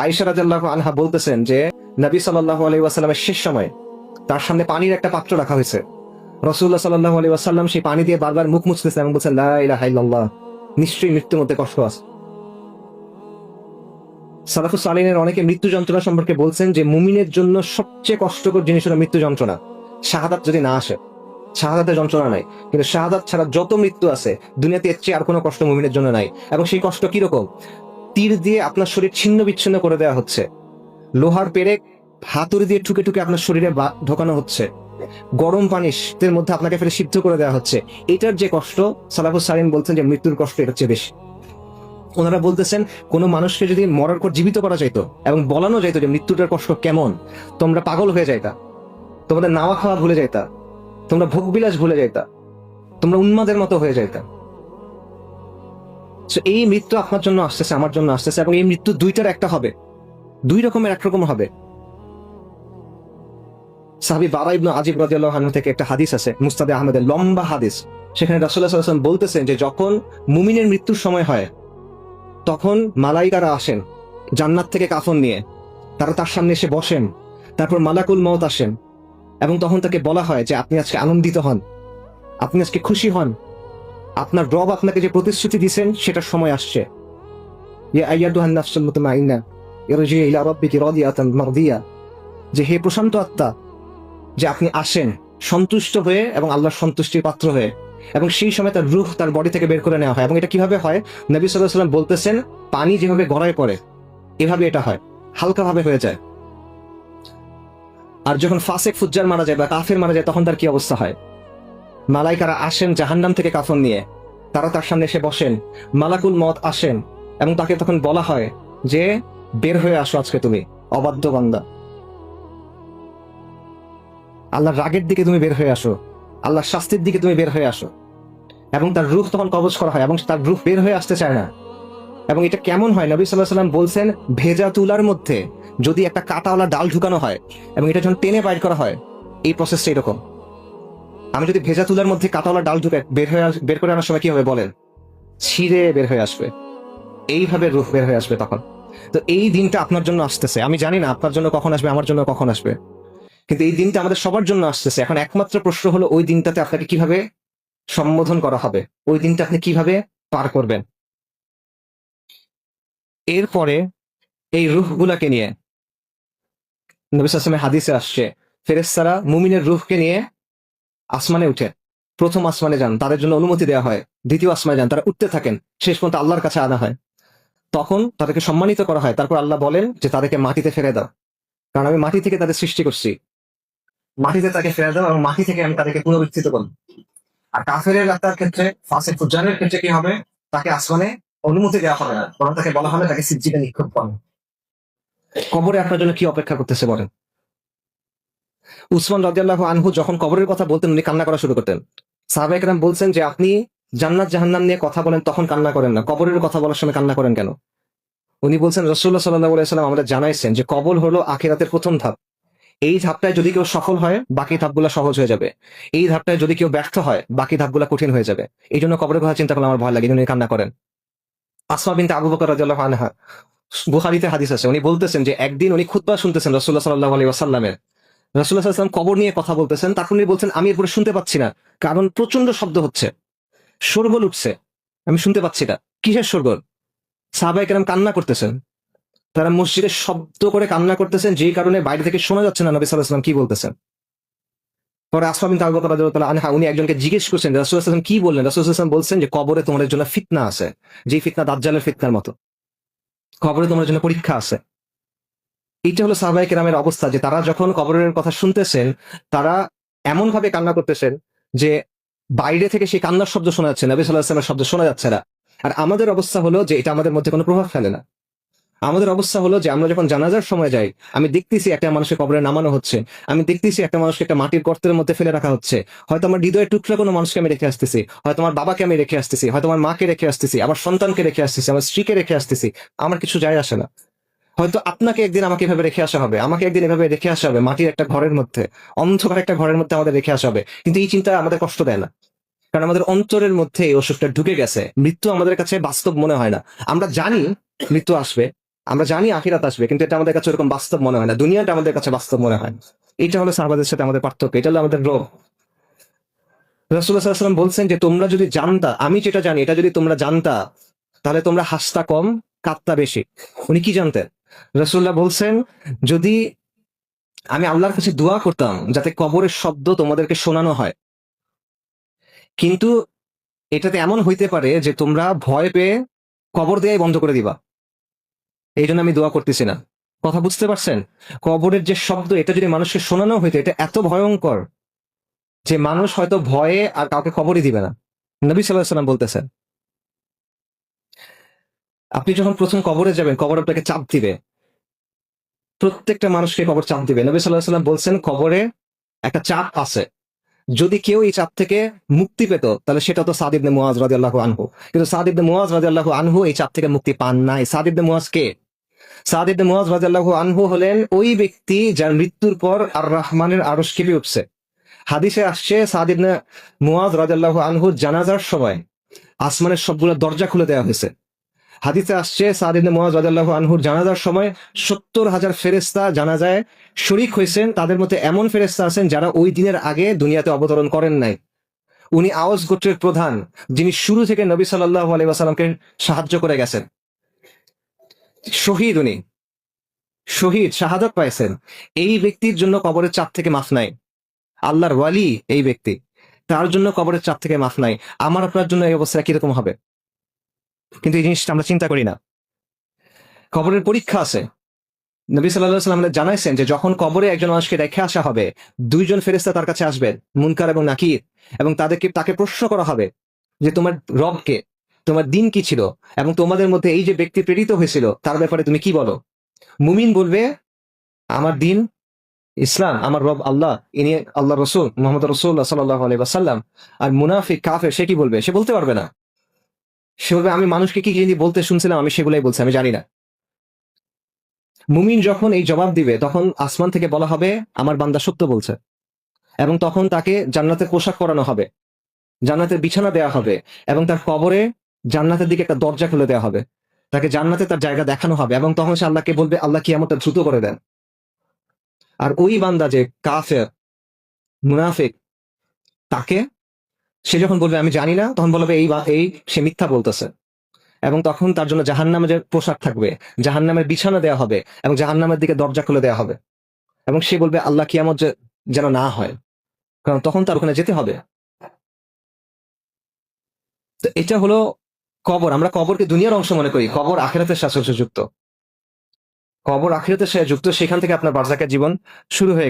আয়েশা রাদিয়াল্লাহু আনহা বলতেছেন যে, নবী সাল্লাল্লাহু আলাইহি ওয়াসাল্লামের শেষ সময় তার সামনে পানির একটা পাত্র রাখা হয়েছে। রাসূলুল্লাহ সাল্লাল্লাহু আলাইহি ওয়াসাল্লাম সেই পানি দিয়ে বারবার মুখ মুছতেছেন এবং বলছেন লা নিশ্চয়ই মৃত্যুর মধ্যে কষ্ট আছে। সালাফুস সালিনের অনেকে মৃত্যু যন্ত্রণা সম্পর্কে বলছেন যে, মুমিনের জন্য সবচেয়ে কষ্টকর জিনিস হলো মৃত্যু যন্ত্রণা। শাহাদাত যদি না আসে, শাহাদাতের যন্ত্রণা নাই। কিন্তু শাহাদাত ছাড়া যত মৃত্যু আছে, দুনিয়াতে এর চেয়ে আর কোনো কষ্ট মুমিনের জন্য নাই। এবং সেই কষ্ট কীরকম? তীর দিয়ে আপনার শরীর ছিন্ন বিচ্ছিন্ন করে দেওয়া হচ্ছে। লোহার পেরেক, হাতুড়ি দিয়ে ঠুকে ঠুকে আপনার শরীরে ঢোকানো হচ্ছে। গরম পানির মধ্যে আপনাকে ফেলে সিদ্ধ করে দেওয়া হচ্ছে। এটার যে কষ্ট, সালাফুস বলছেন যে মৃত্যুর কষ্ট এটার চেয়ে বেশি। ওনারা বলতেছেন, কোনো মানুষকে যদি মরার পর জীবিত করা যাইতো এবং বলানো যাইতো যে মৃত্যুটার কষ্ট কেমন, তোমরা পাগল হয়ে যাইতা। তোমাদের নাওয়া খাওয়া ভুলে যাইতা। তোমরা ভোগবিলাস ভুলে যাইতা। তোমরা উন্মাদের মতো হয়ে যাইতা। So, এই মৃত্যু আপনার জন্য আসতেছে আমার জন্য আসতেছে এবং এই মৃত্যু দুইটার একটা হবে। দুই রকমের একরকম হবে। সাহাবি বারা ইবনু আজিব রাদিয়াল্লাহু আনহু থেকে একটা হাদিস আছে মুস্তাদে আহমেদের লম্বা হাদিস। সেখানে আলাইহি ওয়াসাল্লাম বলতেছেন যে যখন মুমিনের মৃত্যুর সময় হয় তখন মালাইকারা আসেন জান্নাত থেকে কাফন নিয়ে। তারা তার সামনে এসে বসেন তারপর মালাকুল মত আসেন এবং তখন তাকে বলা হয় যে আপনি আজকে আনন্দিত হন আপনি আজকে খুশি হন। আপনার রব আপনাকে যে প্রতিশ্রুতি দিয়েছেন, সেটার সময় আসছে। যে হে প্রশান্ত আত্মা, যে আপনি আসেন, সন্তুষ্ট হয়ে এবং আল্লাহর সন্তুষ্টির পাত্র হয়ে, এবং সেই সময় তার রুহ তার বডি থেকে বের করে নেওয়া হয়। এবং এটা কীভাবে হয়? নবী সাল্লাহ সাল্লাম বলতেছেন, পানি যেভাবে গড়ায় পড়ে, এভাবে এটা হয়। হালকাভাবে হয়ে যায়। আর যখন ফাসেক, ফুজ্জার মারা যায় বা কাফের মারা যায়, তখন তার কি অবস্থা হয়? মালাইকারা আসেন জাহান্নাম থেকে কাফন নিয়ে। তারা তার সামনে এসে বসেন। মালাকুল মত আসেন এবং তাকে তখন বলা হয় যে, বের হয়ে আসো আজকে তুমি, অবাধ্য বান্দা। আল্লাহর রাগের দিকে তুমি বের হয়ে আসো। আল্লাহর শাস্তির দিকে তুমি বের হয়ে আসো। এবং তার রুখ তখন কবজ করা হয় এবং তার রুখ বের হয়ে আসতে চায় না। এবং এটা কেমন হয়? নবী সাল্লাহ সাল্লাম বলছেন, ভেজা তুলার মধ্যে যদি একটা কাটাওয়ালা ডাল ঢুকানো হয় এবং এটা যখন টেনে বাইর করা হয়, এই প্রসেসটা এরকম। আমি যদি ভেজা তুলার মধ্যে কাটাওয়ালা ডাল ঢুকে বের হয়ে বের করে আনার সময় কি হবে বলেন? ছিঁড়ে বের হয়ে আসবে। এইভাবে রূহ বের হয়ে আসবে তখন। তো এই দিনটা আপনার জন্য আসতেছে। আমি জানি না আপনার জন্য কখন আসবে, আমার জন্য কখন আসবে। কিন্তু এই দিনটা আমাদের সবার জন্য আসতেছে। এখন একমাত্র প্রশ্ন হলো, ওই দিনটাতে আপনাকে কীভাবে সম্বোধন করা হবে? ওই দিনটা আপনি কীভাবে পার করবেন? এরপরে এই রুহগুলাকে নিয়ে নবী সাসমের হাদিসে আসছে ফেরেস্তারা মুমিনের রুহকে নিয়ে আসমানে উঠে। প্রথম আসমানে যান, তাদের জন্য অনুমতি দেওয়া হয়। দ্বিতীয় আসমানে যান, তারা উঠতে থাকেন। শেষ পর্যন্ত আল্লাহর কাছে আনা হয়। তখন তাদেরকে সম্মানিত করা হয়। তারপর আল্লাহ বলেন যে, তাদেরকে মাটিতে ফেলে দাও। কারণ আমি মাটি থেকে তাদের সৃষ্টি করছি। মাটিতে তাকে ফেলে দাও এবং মাটি থেকে আমি তাদেরকে পুনরুত্থিত করব। আর কাফের আত্মার ক্ষেত্রে ফাসে ফুজানের ক্ষেত্রে কি হবে? তাকে আসমানে অনুমতি দেওয়া হবে না। বরং তাকে বলা হবে তাকে সিজ্জিতে নিক্ষেপ করেন কবরে আপনার জন্য কি অপেক্ষা করতেছে বলেন? উসমান রাজিয়াল্লাহ আনহু যখন কবরের কথা বলতেন, উনি কান্না করা শুরু করতেন। সাহাবাইকরাম বলছেন যে, আপনি জান্নাত জাহান্নাম নিয়ে কথা বলেন, তখন কান্না করেন না। কবরের কথা বলার সময় কান্না করেন কেন? উনি বলছেন রসুল্লাহ সাল্লাহ সাল্লাম আমাদের জানাইছেন যে কবল হলো আখিরাতের প্রথম ধাপ। এই ধাপটায় যদি কেউ সফল হয়, বাকি ধাপগুলো সহজ হয়ে যাবে। এই ধাপটায় যদি কেউ ব্যর্থ হয়, বাকি ধাপগুলো কঠিন হয়ে যাবে। এই জন্য কবরের কথা চিন্তা করলে আমার ভয় লাগে উনি কান্না করেন। আসমা বিনতে আবু বকর রাদিয়াল্লাহু আনহা, বুখারীতে হাদিস আছে। উনি বলতেছেন যে, একদিন উনি খুতবা শুনতেছেন রাসূলুল্লাহ সাল্লাল্লাহু আলাইহি ওয়াসাল্লামের। সাল্লাল্লাহু কবর নিয়ে কথা বলতেছেন, তারপর উনি বলছেন, আমি এরপরে শুনতে পাচ্ছি না, কারণ প্রচণ্ড শব্দ হচ্ছে। শোরগোল উঠছে। আমি শুনতে পাচ্ছি না। কিসের শোরগোল? সাহাবায়ে কেরাম কান্না করতেছেন। তারা মসজিদে শব্দ করে কান্না করতেছেন, যেই কারণে বাইরে থেকে শোনা যাচ্ছে না নবী ওয়াসাল্লাম কি বলতেছেন। পরে রাদিয়াল্লাহু তাআলা আনহা, উনি একজনকে জিজ্ঞেস করছেন সাল্লাল্লাহু কি বললেন? সাল্লাল্লাহু বলছেন যে, কবরে তোমাদের জন্য ফিতনা আছে। যে ফিতনা দাজ্জালের ফিতনার মতো। কবরে তোমার জন্য পরীক্ষা আছে। এইটা হলো সাহাবাই কেরামের অবস্থা, যে তারা যখন কবরের কথা শুনতেছেন, তারা এমন ভাবে কান্না করতেছেন যে বাইরে থেকে সেই কান্নার শব্দ শোনা যাচ্ছে নবী সাল্লাহ সাল্লামের শব্দ শোনা যাচ্ছে না। আর আমাদের অবস্থা হলো যে এটা আমাদের মধ্যে কোনো প্রভাব ফেলে না। আমাদের অবস্থা হলো যে আমরা যখন জানাজার সময় যাই, আমি দেখতেছি একটা মানুষকে কবরে নামানো হচ্ছে, আমি দেখতেছি একটা মানুষকে একটা মাটির গর্তের মধ্যে ফেলে রাখা হচ্ছে। হয়তো আমার হৃদয়ের টুকরা কোনো মানুষকে আমি রেখে আসতেছি, হয়তো আমার বাবাকে আমি রেখে আসতেছি, হয়তো আমার মাকে রেখে আসতেছি, আমার সন্তানকে রেখে আসতেছি, আমার স্ত্রীকে রেখে আসতেছি, আমার কিছু যায় আসে না। হয়তো আপনাকে একদিন আমাকে এভাবে রেখে আসা হবে। আমাকে একদিন এভাবে রেখে আসা হবে, মাটির একটা ঘরের মধ্যে, অন্ধকার একটা ঘরের মধ্যে আমাদের রেখে আসা হবে। কিন্তু এই চিন্তা আমাদের কষ্ট দেয় না। কারণ আমাদের অন্তরের মধ্যে এই অসুখটা ঢুকে গেছে। মৃত্যু আমাদের কাছে বাস্তব মনে হয় না। আমরা জানি মৃত্যু আসবে, আমরা জানি আখিরাত আসবে, কিন্তু এটা আমাদের কাছে ওরকম বাস্তব মনে হয় না। দুনিয়াটা আমাদের কাছে বাস্তব মনে হয়। এটা হলো সাহাবাদের সাথে আমাদের পার্থক্য। এটা হলো আমাদের রোগ রসুল্লাহাম বলছেন যে, তোমরা যদি জানতা, আমি যেটা জানি, এটা যদি তোমরা জানতা, তাহলে তোমরা হাসতা কম, কাঁদতা বেশি। উনি কি জানতেন? রসুল্লাহ বলছেন, যদি আমি আল্লাহর কাছে দোয়া করতাম, যাতে কবরের শব্দ তোমাদেরকে শোনানো হয়। কিন্তু এটাতে এমন হইতে পারে যে তোমরা ভয় পেয়ে কবর দেয়াই বন্ধ করে দিবা। এই জন্য আমি দোয়া করতেছি না। কথা বুঝতে পারছেন? কবরের যে শব্দ, এটা যদি মানুষকে শোনানো হইতো, এটা এত ভয়ঙ্কর যে মানুষ হয়তো ভয়ে আর কাউকে খবরই দিবে না। নবী সাল্লাহ সাল্লাম বলতেছেন আপনি যখন প্রথম কবরে যাবেন, কবর আপনাকে চাপ দিবে। প্রত্যেকটা মানুষকে কবর চাপ দিবে। নবী সাল্লাহ সাল্লাম বলছেন, কবরে একটা চাপ আছে। যদি কেউ এই চাপ থেকে মুক্তি পেত, তাহলে সেটা তো সাদিবনে মুয়াজ রাদিয়াল্লাহু আনহু। কিন্তু সাদিবনে মুয়াজ রাদিয়াল্লাহু আনহু এই চাপ থেকে মুক্তি পান নাই। সাদিবনে মুয়াজ কে? সাদিবনে মুয়াজ রাদিয়াল্লাহু আনহু হলেন ওই ব্যক্তি যার মৃত্যুর পর আর রহমানের আরশ কেঁপে উঠছে। হাদিসে আসছে সাদিবনে মুয়াজ রাদিয়াল্লাহু আনহুর জানাজার সময় আসমানের সবগুলো দরজা খুলে দেওয়া হয়েছে। হাদিসে আসছে সাদিবনে মুয়াজ আনহুর জানাজার সময় সত্তর হাজার ফেরেস্তা জানাজায় শরিক হয়েছেন। তাদের মধ্যে এমন ফেরেস্তা আছেন যারা ওই দিনের আগে দুনিয়াতে অবতরণ করেন নাই। উনি আওয়াজ গোত্রের প্রধান, যিনি শুরু থেকে নবী সাল্লাহ আলাইসাল্লামকে সাহায্য করে গেছেন। শহীদ উনি। শহীদ, শাহাদত পাইছেন। এই ব্যক্তির জন্য কবরের চাপ থেকে মাফ নাই। আল্লাহর ওয়ালি এই ব্যক্তি। তার জন্য কবরের চাপ থেকে মাফ নাই। আমার, আপনার জন্য এই অবস্থা কীরকম হবে? কিন্তু এই জিনিসটা আমরা চিন্তা করি না। কবরের পরীক্ষা আছে। নবী সাল্লাহ সাল্লাম জানাইছেন যে যখন কবরে একজন মানুষকে রেখে আসা হবে, দুইজন ফেরেস্তা তার কাছে আসবেন মুনকার এবং নাকির, এবং তাদেরকে, তাকে প্রশ্ন করা হবে যে তোমার রবকে তোমার দিন কি ছিল? এবং তোমাদের মধ্যে এই যে ব্যক্তি প্রেরিত হয়েছিল, তার ব্যাপারে তুমি কি বলো? মুমিন বলবে, আমার দিন ইসলাম, আমার রব আল্লাহ, ইনি আল্লাহ রসুল, মোহাম্মদ রসুল্লাহ সাল্লাহ আলাইসাল্লাম আর মুনাফিক, কাফের, সে কি বলবে? সে বলতে পারবে না। সে বলবে আমি মানুষকে কি কি বলতে শুনছিলাম, আমি সেগুলাই বলছি, আমি জানি না। মুমিন যখন এই জবাব দিবে, তখন আসমান থেকে বলা হবে, আমার বান্দা সত্য বলছে। এবং তখন তাকে জান্নাতের পোশাক করানো হবে, জান্নাতের বিছানা দেওয়া হবে, এবং তার কবরে জান্নাতের দিকে একটা দরজা খুলে দেওয়া হবে। তাকে জান্নাতে তার জায়গা দেখানো হবে, এবং তখন সে আল্লাহকে বলবে, আল্লাহ কি আমাকে দ্রুত করে দেন। আর ওই বান্দা যে কাফের, মুনাফিক, তাকে সে যখন বলবে, আমি জানি না, তখন বলবে, এই এই সে মিথ্যা বলতেছে। এবং তখন তার জন্য জাহান্নামের যে পোশাক থাকবে, জাহান্নামের বিছানা দেওয়া হবে এবং জাহান্নামের দিকে দরজা খুলে দেওয়া হবে। এবং সে বলবে, আল্লাহ কিয়ামত যেন না হয়। কারণ তখন তার ওখানে যেতে হবে। তো এটা হলো কবর। আমরা কবরকে দুনিয়ার অংশ মনে করি। কবর আখেরাতের সাথে যুক্ত। কবর আখেরাতের সাথে যুক্ত, সেখান থেকে আপনার বার্জাকের জীবন শুরু হয়ে